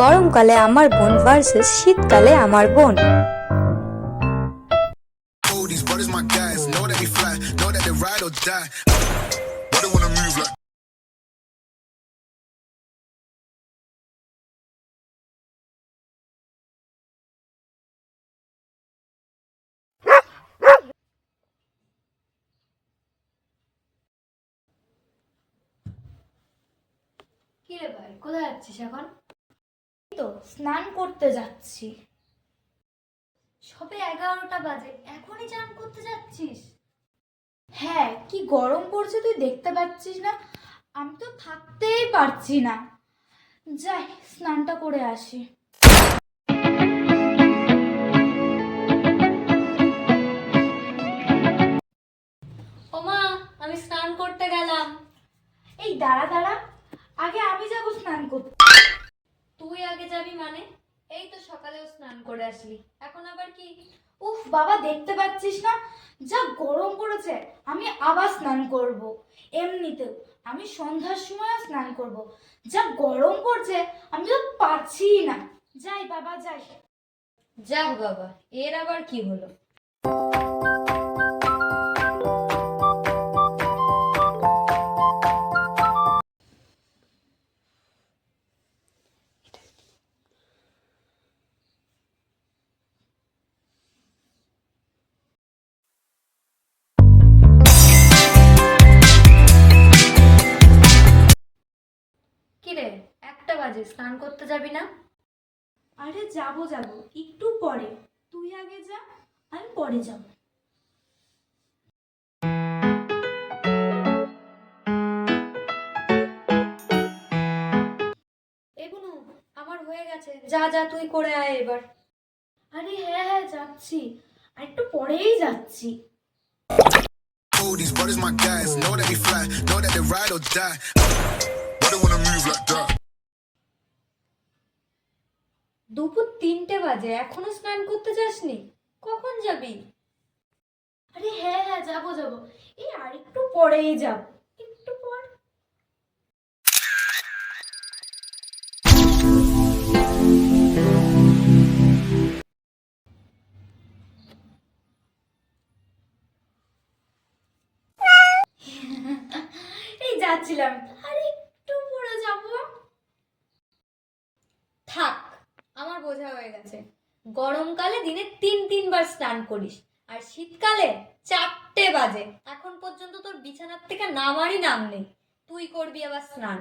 গরমকালে আমার বোন ভার্সেস শীতকালে আমার বোন Oh, these brothers my guys. Know that we fly, know that they ride or die. Why they wanna move like? কি রে ভাই কোথায় যাচ্ছিস এখন তো স্নান করতে যাচ্ছি। সবে এগারোটা বাজে এখনই চান করতে যাচ্ছিস? হ্যাঁ কি গরম পড়ছে তুই দেখতে পাচ্ছিস না? আমি তো থাকতেই পারছি না। যাই স্নানটা করে আসি। ওমা আমি স্নান করতে গেলাম। এই দাঁড়া দাঁড়া। আগে আমি যাব স্নান করতে। তুই আগে যাবি মানে? এই তো সকালেও স্নান করে আসলি। এখন আবার কি? উফ বাবা দেখতে পাচ্ছিস না? যা গরম পড়েছে আমি আবার স্নান করব। এমনিতেও আমি সন্ধ্যার সময় স্নান করব। যা গরম পড়ছে আমি তো পারছি না। যাই বাবা যাই। যাক বাবা এর আবার কি হলো? কিরে? একটা বাজে স্নান করতে যাবি না? আরে যাব যাব। একটু পরে। তুই আগে যা আমি পরে যাব। এগুলো আমার হয়ে গেছে। যা যা তুই করে আয় এবার। আরে হ্যাঁ হ্যাঁ যাচ্ছি। আর একটু পরেই যাচ্ছি। Oh, these brothers my guys. Know that we fly, know that they ride or die. Why wanna move like that? দুপুর তিনটে বাজে এখনও স্নান করতে যাসনি? কখন যাবি? আরে হ্যাঁ হ্যাঁ যাব যাব। এই আর একটু পরেই যাব। একটু পর। এই যাচ্ছিলাম আর একটু পরে যাব থাক আমার বোঝা হয়ে গেছে। গরমকালে দিনে তিন, তিনবার স্নান করিস, আর শীতকালে চারটে বাজে। এখন পর্যন্ত তোর বিছানার থেকে নামারই নাম নেই। তুই করবি আবার স্নান।